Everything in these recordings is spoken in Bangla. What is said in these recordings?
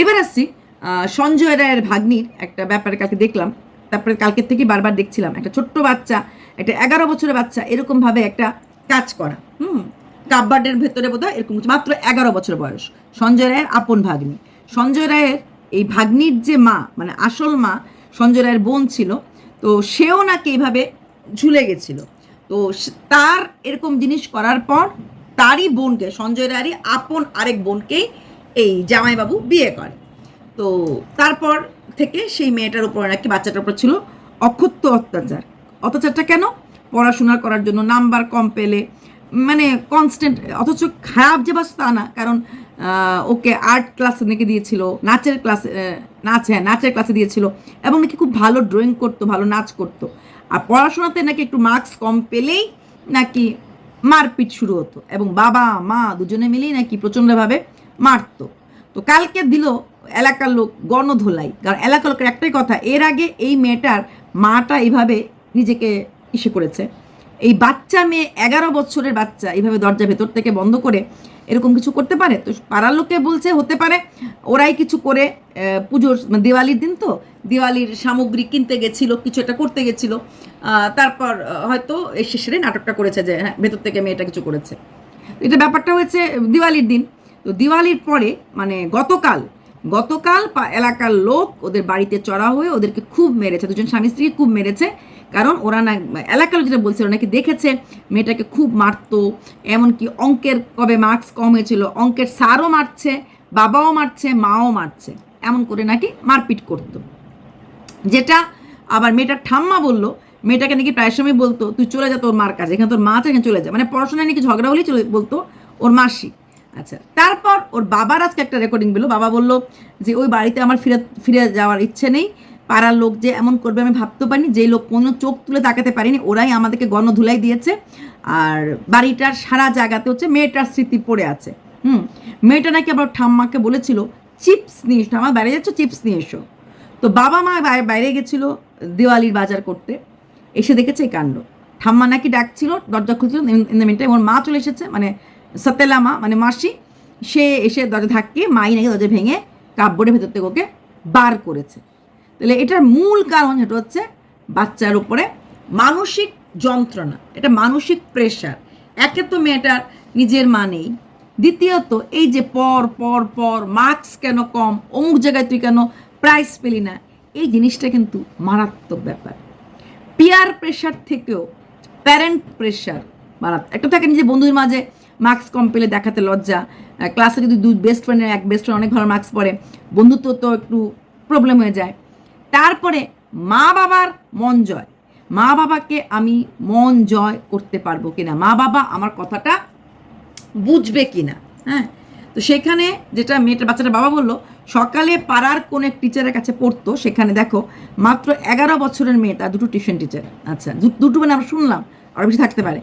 এবার আসছি সঞ্জয় রায়ের ভাগ্নির একটা ব্যাপারে কালকে দেখলাম। তারপরে কালকের থেকে বারবার দেখছিলাম। একটা ছোট্ট বাচ্চা, একটা এগারো বছরের বাচ্চা, এরকমভাবে একটা কাজ করা। হুম কাব্বার্ডের ভেতরে বোধহয় এরকম মাত্র এগারো বছর বয়স। সঞ্জয় রায়ের আপন ভাগ্নি। সঞ্জয় রায়ের এই ভাগ্নির যে মা মানে আসল মা, সঞ্জয় রায়ের বোন ছিল, তো সেও নাকি এইভাবে ঝুলে গেছিল। তো তার এরকম জিনিস করার পর তারই বোনকে, সঞ্জয় রায়েরই আপন আরেক বোনকেই এই জামাইবাবু বিয়ে করে। তো তারপর থেকে সেই মেয়েটার উপর নাকি বাচ্চাটার উপর ছিল অক্ষত্য অত্যাচার। অত্যাচারটা কেন? পড়াশোনা করার জন্য নাম্বার কম পেলে মানে কনস্ট্যান্ট অথচ খারাপ যে বাস তা না, কারণ ওকে আর্ট ক্লাসে নাকি দিয়েছিল, নাচের ক্লাসে নাচ হ্যাঁ নাচের ক্লাসে দিয়েছিল এবং নাকি খুব ভালো ড্রয়িং করতো, ভালো নাচ করতো। আর পড়াশোনাতে নাকি একটু মার্কস কম পেলেই নাকি মারপিট শুরু হতো এবং বাবা, মা দুজনে মিলেই নাকি প্রচণ্ডভাবে মারতো। তো কালকে দিল এলাকার লোক গণধোলাই। কারণ এলাকার লোকের একটাই কথা, এর আগে এই মেয়েটার মাটা এইভাবে নিজেকে ইসে করেছে। এই বাচ্চা মেয়ে, এগারো বছরের বাচ্চা, এইভাবে দরজা ভেতর থেকে বন্ধ করে এরকম কিছু করতে পারে? তো পাড়ার লোকে বলছে, হতে পারে। ওরাই কিছু করে পুজোর মানে দিওয়ালির দিন তো, দিওয়ালির সামগ্রী কিনতে গেছিল, কিছু একটা করতে গেছিল। তারপর হয়তো শেষে নাটকটা করেছে যে হ্যাঁ ভেতর থেকে মেয়েটা কিছু করেছে। এটা ব্যাপারটা হয়েছে দিওয়ালির দিন। তো দিওয়ালির পরে মানে গতকাল গতকাল এলাকার লোক ওদের বাড়িতে চড়া হয়ে ওদেরকে খুব মেরেছে। দুজন স্বামী স্ত্রী খুব মেরেছে। কারণ ওরা না, এলাকার লোক যেটা বলছে, ওরা নাকি দেখেছে, মেয়েটাকে খুব মারতো। এমনকি অঙ্কের কবে মার্কস কম হয়েছিল, অঙ্কের স্যারও মারছে, বাবাও মারছে, মাও মারছে। এমন করে নাকি মারপিট করতো। যেটা আবার মেয়েটার ঠাম্মা বলল, মেয়েটাকে নাকি প্রায় সময় বলতো, তুই চলে যা তোর মার কাছে, এখানে তোর মা আছে, এখানে চলে যা। মানে পড়াশোনায় নাকি ঝগড়া হলেই চলে বলতো, ওর মাসি। আচ্ছা তারপর ওর বাবার আজকে একটা রেকর্ডিং পেল। বাবা বলল যে, ওই বাড়িতে আমার ফিরে ফিরে যাওয়ার ইচ্ছে নেই। পাড়ার লোক যে এমন করবে আমি ভাবতে পারিনি। যেই লোক কোনো চোখ তুলে তাকাতে পারিনি, ওরাই আমাদেরকে গণধুলাই দিয়েছে। আর বাড়িটার সারা জায়গাতে হচ্ছে মেয়েটার স্মৃতি পড়ে আছে। হুম, মেয়েটা নাকি আবার ঠাম্মাকে বলেছিল, চিপস নিয়ে এসো, ঠাম্মা, বাইরে যাচ্ছ, চিপস নিয়ে এসো। তো বাবা মা বাইরে গেছিল দিওয়ালির বাজার করতে। এসে দেখেছে এই কাণ্ড। ঠাম্মা নাকি ডাকছিল, দরজা খুলছিল ওর মা চলে এসেছে। মানে সতেলা মা মানে মাসি, সে এসে দরজা ধাক্কিয়ে মাই নাকি দরজা ভেঙে কাপড়ের ভেতর থেকে ওকে বার করেছে। তাহলে এটার মূল কারণ যেটা হচ্ছে বাচ্চার উপরে মানসিক যন্ত্রণা, এটা মানসিক প্রেশার একে তো মেয়েটার নিজের মা নেই। দ্বিতীয়ত, এই যে পর পর পর মার্কস কেন কম, অমুক জায়গায় তুই কেন প্রাইজ পেলি না, এই জিনিসটা কিন্তু মারাত্মক ব্যাপার। পিয়ার প্রেশার থেকেও প্যারেন্ট প্রেশার মারাত্মক। একটা থাকে নিজের বন্ধুদের মাঝে মার্কস কম পেলে দেখাতে লজ্জা। ক্লাসে যদি দুই বেস্ট ফ্রেন্ডের এক বেস্ট ফ্রেন্ড অনেক ভালো মার্কস পড়ে, বন্ধুত্ব তো একটু প্রবলেম হয়ে যায়। তারপরে মা বাবার মন জয়। মা বাবাকে আমি মন জয় করতে পারব কিনা? মা বাবা আমার কথাটা বুঝবে কি না হ্যাঁ? তো সেখানে যেটা মেয়েটা, বাচ্চাটা বাবা বলল, সকালে পাড়ার কোন এক টিচারের কাছে পড়তো, সেখানে দেখো, মাত্র এগারো বছরের মেয়ে তার দুটো টিউশন টিচার আচ্ছা দুটো মানে আমরা শুনলাম আরও বেশি থাকতে পারে,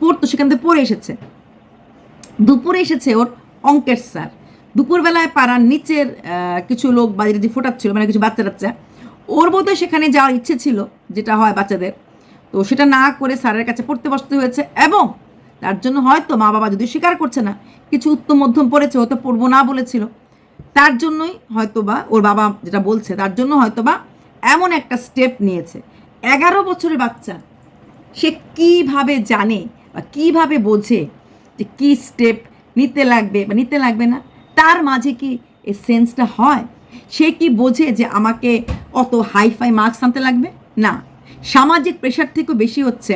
পড়তো, সেখান থেকে পড়ে এসেছে। দুপুরে এসেছে ওর অঙ্কের স্যার। দুপুরবেলায় পাড়ার নিচের কিছু লোক বাজিরে যে ফোটাচ্ছিল মানে কিছু বাচ্চা বাচ্চা ওর বোধহয় সেখানে যাওয়ার ইচ্ছে ছিল যেটা হয় বাচ্চাদের। তো সেটা না করে স্যারের কাছে পড়তে বসতে হয়েছে এবং তার জন্য হয়তো মা বাবা যদি স্বীকার করছে না, কিছু উত্তম মধ্যম পড়েছে, হয়তো পড়ব না বলেছিল। তার জন্যই হয়তোবা ওর বাবা যেটা বলছে, তার জন্য হয়তোবা এমন একটা স্টেপ নিয়েছে। এগারো বছরের বাচ্চা, সে কীভাবে জানে বা কীভাবে বোঝে যে কী স্টেপ নিতে লাগবে বা নিতে লাগবে না, তার মাঝে কি এই সেন্সটা হয়? সে কি বোঝে যে আমাকে অত হাইফাই মার্কস আনতে লাগবে? না। সামাজিক প্রেশার থেকেও বেশি হচ্ছে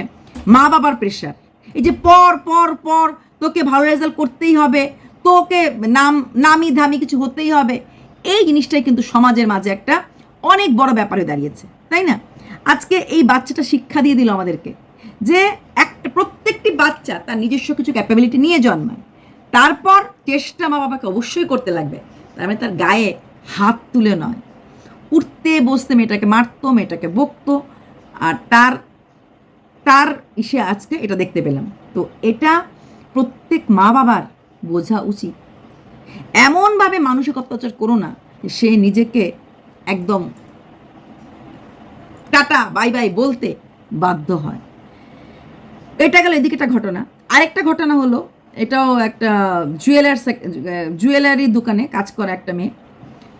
মা বাবার প্রেশার এই যে পর পর পর তোকে ভালো রেজাল্ট করতেই হবে, তোকে নাম, নামি দামি কিছু হতেই হবে। এই জিনিসটাই কিন্তু সমাজের মাঝে একটা অনেক বড় ব্যাপারে দাঁড়িয়েছে, তাই না? আজকে এই বাচ্চাটা শিক্ষা দিয়ে দিল আমাদেরকে। যে একটা প্রত্যেকটি বাচ্চা তার নিজস্ব কিছু ক্যাপাবিলিটি নিয়ে জন্মায়। তারপর চেষ্টা মা বাবাকে অবশ্যই করতে লাগবে। তার মানে তার গায়ে হাত তুলে নয়। উঠতে, বসতে মেয়েটাকে মারতো, মেয়েটাকে বকতো, আর তার তার ইসে আজকে এটা দেখতে পেলাম। তো এটা প্রত্যেক মা বাবার বোঝা উচিত। এমনভাবে মানসিক অত্যাচার করো না সে নিজেকে একদম টাটা, বাই বাই বলতে বাধ্য হয়। এটা গেল, এদিকে একটা ঘটনা। আরেকটা ঘটনা হলো, এটাও একটা জুয়েলার জুয়েলারি দোকানে কাজ করা একটা মেয়ে।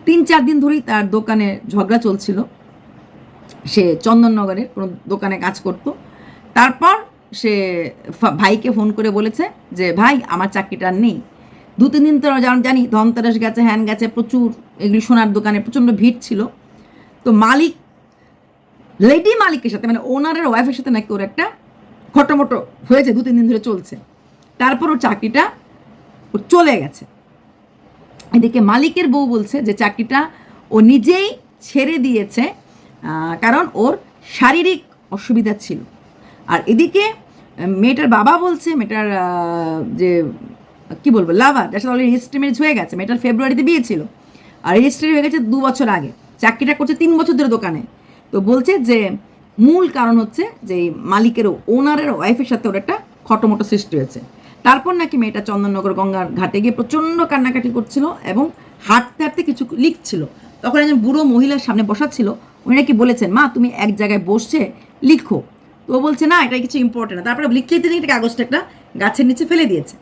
তিন চার দিন ধরেই তার দোকানে ঝগড়া চলছিল। সে চন্দননগরের কোনো দোকানে কাজ করতো। তারপর সে ভাইকে ফোন করে বলেছে যে, ভাই, আমার চাকরিটা নেই। দু, তিন দিন তো জানি ধনতেরাস গেছে, হ্যান গেছে, প্রচুর এগুলি সোনার দোকানে প্রচণ্ড ভিড় ছিল। তো মালিক লেডি মালিকের সাথে মানে ওনারের ওয়াইফের সাথে নাকি ওর একটা খটোমটো হয়েছে দু তিন দিন ধরে চলছে। তারপর ওর চাকরিটা ওর চলে গেছে। এদিকে মালিকের বউ বলছে যে চাকরিটা ও নিজেই ছেড়ে দিয়েছে কারণ ওর শারীরিক অসুবিধা ছিল। আর এদিকে মেয়েটার বাবা বলছে, মেয়েটার যে, কি বলব, লাভার, যার সাথে রেজিস্ট্রি ম্যারেজ হয়ে গেছে, মেয়েটার ফেব্রুয়ারিতে বিয়ে ছিল। আর রেজিস্ট্রি হয়ে গেছে দু বছর আগে। চাকরিটা করছে তিন বছর ধরে দোকানে। তো বলছে যে মূল কারণ হচ্ছে যে এই মালিকের ওনারের ওয়াইফের সাথে ওর একটা খটোমটো সৃষ্টি হয়েছে। তারপর নাকি মেয়েটা চন্দননগর গঙ্গার ঘাটে গিয়ে প্রচণ্ড কান্নাকাটি করছিল এবং হাঁটতে হাঁটতে কিছু লিখছিল। তখন একজন বুড়ো মহিলার সামনে বসা ছিল উনি নাকি বলেছেন, মা, তুমি এক জায়গায় বসছে লিখো। তো ও বলছে, না এটা কিছু ইম্পর্টেন্ট না। তারপরে লিখলেই তিনি একটা কাগজটা একটা গাছের নিচে ফেলে দিয়েছে।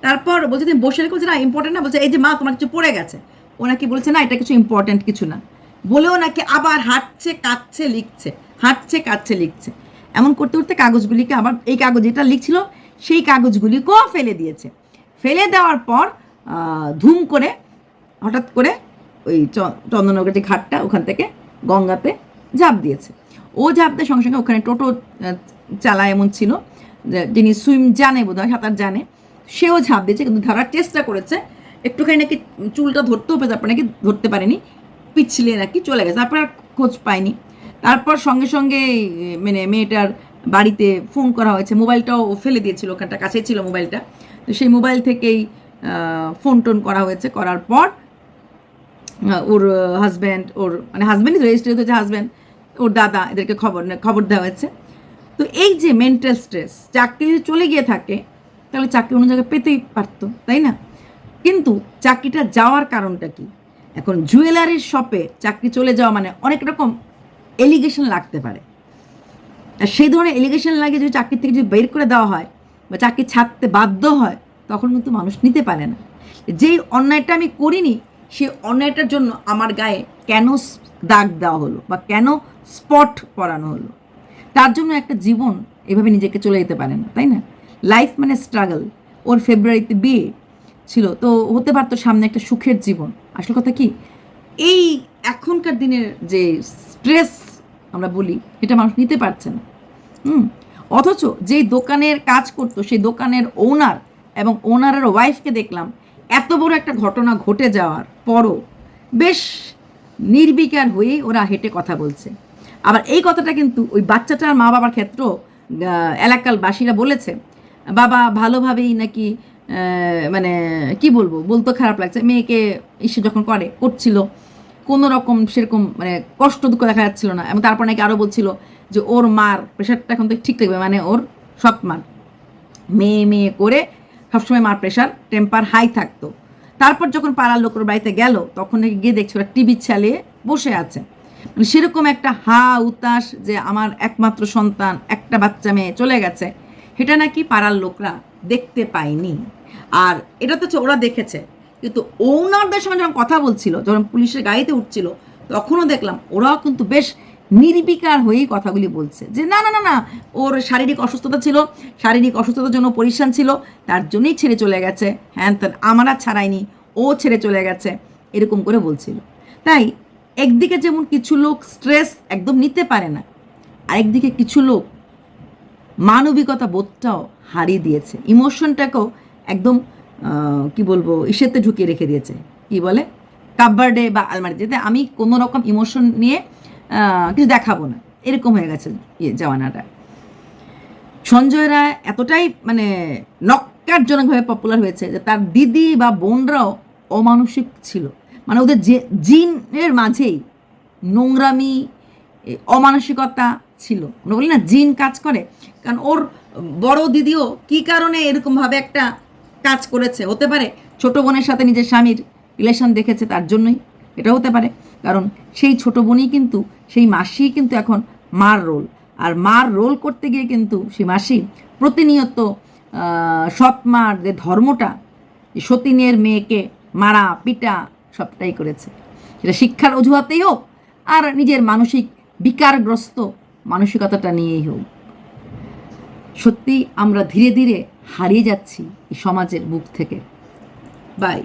তারপর বলছে, তুমি বসে রেখে। বলছে, না ইম্পর্টেন্ট না। বলছে, এই যে মা, তোমার কিছু পড়ে গেছে। ও নাকি বলছে, না, এটা কিছু ইম্পর্টেন্ট কিছু না। বলেও নাকি আবার হাঁটছে, কাঁদছে, লিখছে। হাঁটছে, কাঁদছে, লিখছে। এমন করতে করতে কাগজগুলিকে আবার এই কাগজ যেটা লিখছিল, সেই কাগজগুলিকেও ফেলে দিয়েছে। ফেলে দেওয়ার পর ধুম করে, হঠাৎ করে ওই চন্দননগরের যে ঘাটটা, ওখান থেকে গঙ্গাতে ঝাঁপ দিয়েছে। ও ঝাঁপ দেওয়ার সঙ্গে সঙ্গে ওখানে টোটো চালায় এমন ছিল যিনি সুইম জানে বোধ হয় সাঁতার জানে, সেও ঝাঁপ দিয়েছে, কিন্তু ধরার চেষ্টা করেছে। একটুখানি নাকি চুলটা ধরতেও পেরে তারপর নাকি ধরতে পারেনি, পিছলে নাকি চলে গেছে, তারপর আর খোঁজ পায়নি। তারপর সঙ্গে সঙ্গে মানে মেয়েটার বাড়িতে ফোন করা হয়েছে। মোবাইলটাও ফেলে দিয়েছিল, ওখানটা কাছেই ছিল মোবাইলটা। তো সেই মোবাইল থেকেই ফোন টোন করা হয়েছে। করার পর ওর হাজব্যান্ড ওর মানে হাজব্যান্ডই রেজিস্ট্রি হয়েছে হাজব্যান্ড ওর দাদা এদেরকে খবর খবর দেওয়া হয়েছে। তো এই যে মেন্টাল স্ট্রেস চাকরি যদি চলে গিয়ে থাকে, তাহলে চাকরি অন্য জায়গায় পেতেই পারতো, তাই না? কিন্তু চাকরিটা যাওয়ার কারণটা কি? এখন জুয়েলারির শপে চাকরি চলে যাওয়া মানে অনেক রকম এলিগেশন লাগতে পারে। আর সেই ধরনের এলিগেশন লাগে যদি চাকরি থেকে যদি বের করে দেওয়া হয় বা চাকরি ছাড়তে বাধ্য হয়, তখন কিন্তু মানুষ নিতে পারে না। যেই অন্যায়টা আমি করিনি, সেই অন্যায়টার জন্য আমার গায়ে কেন দাগ দেওয়া হলো বা কেন স্পট পরানো হলো? তার জন্য একটা জীবন এভাবে নিজেকে চলে যেতে পারে না, তাই না? লাইফ মানে স্ট্রাগল ওর ফেব্রুয়ারিতে বিয়ে ছিল, তো হতে পারতো সামনে একটা সুখের জীবন। আসল কথা কি? এই এখনকার দিনের যে স্ট্রেস আমরা বলি এটা মানুষ নিতে পারছে না। হুম? অথচ যেই দোকানের কাজ করতো সেই দোকানের ওনার এবং ওনারের ওয়াইফকে দেখলাম এত বড় একটা ঘটনা ঘটে যাওয়ার পরও বেশ নির্বিকার হয়েই ওরা হেঁটে কথা বলছে। আবার এই কথাটা কিন্তু ওই বাচ্চাটার মা বাবার ক্ষেত্রেও আহ, এলাকার বাসীরা বলেছে বাবা ভালোভাবেই নাকি মানে কি বলব? বলতো খারাপ লাগছে। মেয়েকে ইসে যখন করে করছিল কোনো রকম সেরকম মানে কষ্ট দুঃখ দেখা যাচ্ছিল না। এবং তারপর নাকি আরও বলছিল যে, ওর মার প্রেশারটা এখন তো ঠিক থাকবে। মানে ওর সৎ মার। মেয়ে মেয়ে করে সবসময় মার প্রেশার টেম্পার হাই থাকতো। তারপর যখন পাড়ার লোকের বাড়িতে গেল, তখন নাকি গিয়ে দেখছি ওরা টিভি চালিয়ে বসে আছে। মানে সেরকম একটা হা উতাস যে, আমার একমাত্র সন্তান, একটা বাচ্চা মেয়ে চলে গেছে। সেটা নাকি পাড়ার লোকরা দেখতে পায়নি। আর এটা তো ওরা দেখেছে। কিন্তু ওনারদের সঙ্গে যখন কথা বলছিল, যখন পুলিশের গাড়িতে উঠছিল, তখনও দেখলাম ওরাও কিন্তু বেশ নির্বিকার হয়েই কথাগুলি বলছে। যে না না না না, ওর শারীরিক অসুস্থতা ছিল, শারীরিক অসুস্থতার জন্য পরিশ্রান ছিল, তার জন্যই ছেড়ে চলে গেছে। হ্যান ত্যান আমার আর ছাড়াইনি ও ছেড়ে চলে গেছে, এরকম করে বলছিল। তাই একদিকে যেমন কিছু লোক স্ট্রেস একদম নিতে পারে না, আরেকদিকে কিছু লোক মানবিকতা বোধটাও হারিয়ে দিয়েছে। ইমোশনটাকেও একদম কি বলব, ইসেতে ঢুকিয়ে রেখে দিয়েছে। কি বলে? কাব্বার্ডে বা আলমারিতে। যাতে আমি কোনো রকম ইমোশন নিয়ে কিছু দেখাবো না। এরকম হয়ে গেছে ইয়ে জামানাটা। সঞ্জয় রায় এতটাই মানে নক্কারজনকভাবে পপুলার হয়েছে যে তার দিদি বা বোনরাও অমানসিক ছিল। মানে ওদের যে জিনের মাঝেই নোংরামি অমানসিকতা ছিল। আমরা বলি না জিন কাজ করে, কারণ ওর বড় দিদিও কি কারণে এরকমভাবে একটা কাজ করেছে। হতে পারে ছোট বোনের সাথে নিজের স্বামীর রিলেশন দেখেছে তার জন্যই। এটা হতে পারে। কারণ সেই ছোট বোনই কিন্তু, সেই মাসি কিন্তু এখন মার রোল আর মার রোল করতে গিয়ে কিন্তু সেই মাসি প্রতিনিয়ত সৎ মার যে ধর্মটা সতীনের মেয়েকে মারা, পিটা, সবটাই করেছে। সেটা শিক্ষার অজুহাতেই হোক, আর নিজের মানসিক বিকারগ্রস্ত মানসিকতাটা নিয়েই হোক। সত্যি আমরা ধীরে ধীরে হারিয়ে যাচ্ছি এই সমাজের বুক থেকে। বাই